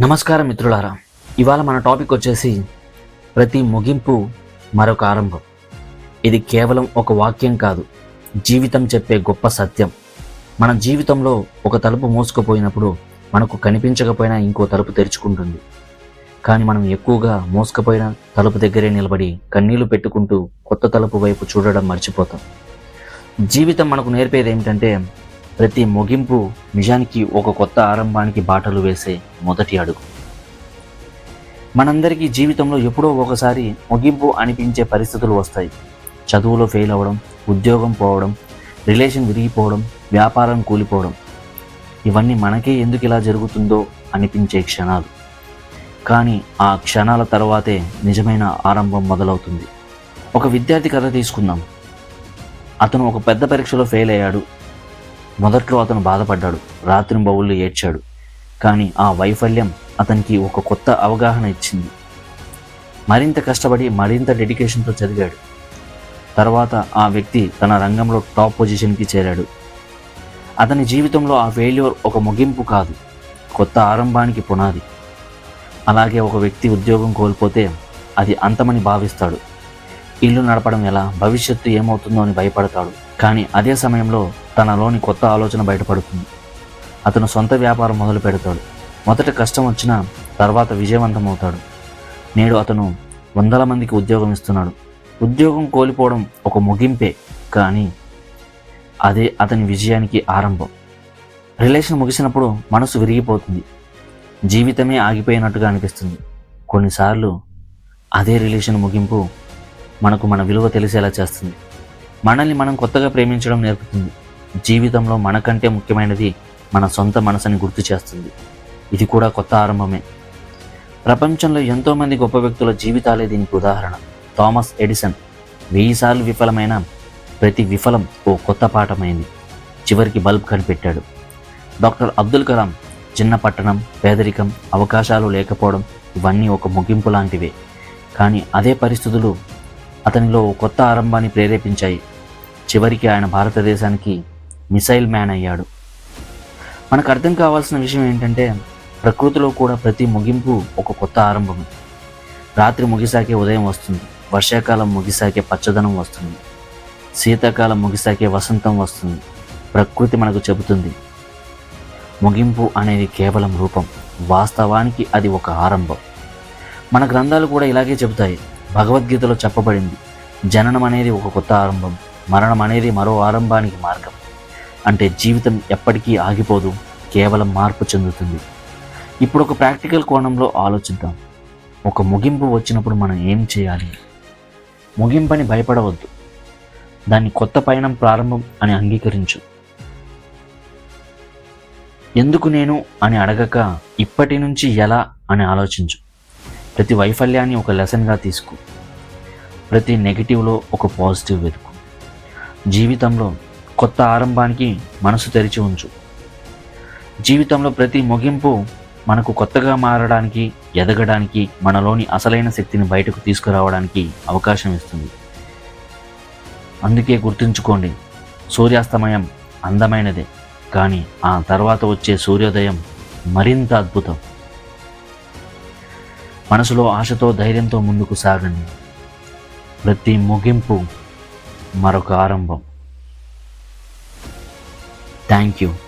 నమస్కారం మిత్రులారా. ఇవాళ మన టాపిక్ వచ్చేసి ప్రతి ముగింపు మరొక ఆరంభం. ఇది కేవలం ఒక వాక్యం కాదు జీవితం చెప్పే గొప్ప సత్యం. మన జీవితంలో ఒక తలుపు మోసుకుపోయినప్పుడు మనకు కనిపించకపోయినా ఇంకో తలుపు తెరుచుకుంటుంది. కానీ మనం ఎక్కువగా మోసుకుపోయిన తలుపు దగ్గరే నిలబడి కన్నీళ్ళు పెట్టుకుంటూ కొత్త తలుపు వైపు చూడడం మర్చిపోతాం. జీవితం మనకు నేర్పేది ఏమిటంటే ప్రతి ముగింపు నిజానికి ఒక కొత్త ఆరంభానికి బాటలు వేసే మొదటి అడుగు. మనందరికీ జీవితంలో ఎప్పుడో ఒకసారి ముగింపు అనిపించే పరిస్థితులు వస్తాయి. చదువులో ఫెయిల్ అవ్వడం ఉద్యోగం పోవడం రిలేషన్ విరిగిపోవడం వ్యాపారం కూలిపోవడం. ఇవన్నీ మనకే ఎందుకు ఇలా జరుగుతుందో అనిపించే క్షణాలు. కానీ ఆ క్షణాల తర్వాతే నిజమైన ఆరంభం మొదలవుతుంది. ఒక విద్యార్థి కథ తీసుకుందాం. అతను ఒక పెద్ద పరీక్షలో ఫెయిల్ అయ్యాడు. మొదట్లో అతను బాధపడ్డాడు. రాత్రి బౌళ్ళు ఏడ్చాడు. కానీ ఆ వైఫల్యం అతనికి ఒక కొత్త అవగాహన ఇచ్చింది. మరింత కష్టపడి మరింత డెడికేషన్తో చదివాడు. తర్వాత ఆ వ్యక్తి తన రంగంలో టాప్ పొజిషన్కి చేరాడు. అతని జీవితంలో ఆ ఫెయిల్యూర్ ఒక ముగింపు కాదు కొత్త ఆరంభానికి పునాది. అలాగే ఒక వ్యక్తి ఉద్యోగం కోల్పోతే అది అంతమని భావిస్తాడు. ఇల్లు నడపడం ఎలా భవిష్యత్తు ఏమవుతుందో అని భయపడతాడు. కానీ అదే సమయంలో తనలోని కొత్త ఆలోచన బయటపడుతుంది. అతను సొంత వ్యాపారం మొదలు పెడతాడు. మొదట కష్టం వచ్చినా తర్వాత విజయవంతమవుతాడు. నేడు అతను వందల మందికి ఉద్యోగం ఇస్తున్నాడు. ఉద్యోగం కోల్పోవడం ఒక ముగింపే కానీ అదే అతని విజయానికి ఆరంభం. రిలేషన్ ముగిసినప్పుడు మనసు విరిగిపోతుంది. జీవితమే ఆగిపోయినట్టుగా అనిపిస్తుంది. కొన్నిసార్లు అదే రిలేషన్ ముగింపు మనకు మన విలువ తెలిసేలా చేస్తుంది. మనల్ని మనం కొత్తగా ప్రేమించడం నేర్పుతుంది. జీవితంలో మనకంటే ముఖ్యమైనది మన సొంత మనసుని గుర్తు చేస్తుంది. ఇది కూడా కొత్త ఆరంభమే. ప్రపంచంలో ఎంతోమంది గొప్ప వ్యక్తుల జీవితాలే దీనికి ఉదాహరణ. Thomas Edison. వెయ్యిసార్లు విఫలమైన ప్రతి విఫలం ఓ కొత్త పాఠమైంది. చివరికి బల్బ్ కనిపెట్టాడు. డాక్టర్ అబ్దుల్ కలాం చిన్న పట్టణం పేదరికం అవకాశాలు లేకపోవడం ఇవన్నీ ఒక ముగింపు లాంటివే. కానీ అదే పరిస్థితులు అతనిలో ఓ కొత్త ఆరంభాన్ని ప్రేరేపించాయి. చివరికి ఆయన భారతదేశానికి మిసైల్ మ్యాన్ అయ్యాడు. మనకు అర్థం కావాల్సిన విషయం ఏంటంటే ప్రకృతిలో కూడా ప్రతి ముగింపు ఒక కొత్త ఆరంభమే. రాత్రి ముగిసాకే ఉదయం వస్తుంది వర్షాకాలం ముగిసాకే పచ్చదనం వస్తుంది శీతాకాలం ముగిసాకే వసంతం వస్తుంది ప్రకృతి మనకు చెబుతుంది. ముగింపు అనేది కేవలం రూపం వాస్తవానికి అది ఒక ఆరంభం. మన గ్రంథాలు కూడా ఇలాగే చెబుతాయి భగవద్గీతలో చెప్పబడింది జననం అనేది ఒక కొత్త ఆరంభం మరణం అనేది మరో ఆరంభానికి మార్గం. అంటే జీవితం ఎప్పటికీ ఆగిపోదు కేవలం మార్పు చెందుతుంది. ఇప్పుడు ఒక ప్రాక్టికల్ కోణంలో ఆలోచిద్దాం. ఒక ముగింపు వచ్చినప్పుడు మనం ఏం చేయాలి? ముగింపని భయపడవద్దు. దాన్ని కొత్త పయనం ప్రారంభం అని అంగీకరించు. ఎందుకు నేను అని అడగక ఇప్పటి నుంచి ఎలా అని ఆలోచించు. ప్రతి వైఫల్యాన్ని ఒక లెసన్గా తీసుకో. ప్రతి నెగిటివ్లో ఒక పాజిటివ్ వెతుకు. జీవితంలో కొత్త ఆరంభానికి మనసు తెరిచి ఉంచు. జీవితంలో ప్రతి ముగింపు మనకు కొత్తగా మారడానికి ఎదగడానికి మనలోని అసలైన శక్తిని బయటకు తీసుకురావడానికి అవకాశం ఇస్తుంది. అందుకే గుర్తుంచుకోండి సూర్యాస్తమయం అందమైనదే కానీ ఆ తర్వాత వచ్చే సూర్యోదయం మరింత అద్భుతం. మనసులో ఆశతో ధైర్యంతో ముందుకు సాగండి. ప్రతి ముగింపు మరొక ఆరంభం. Thank you.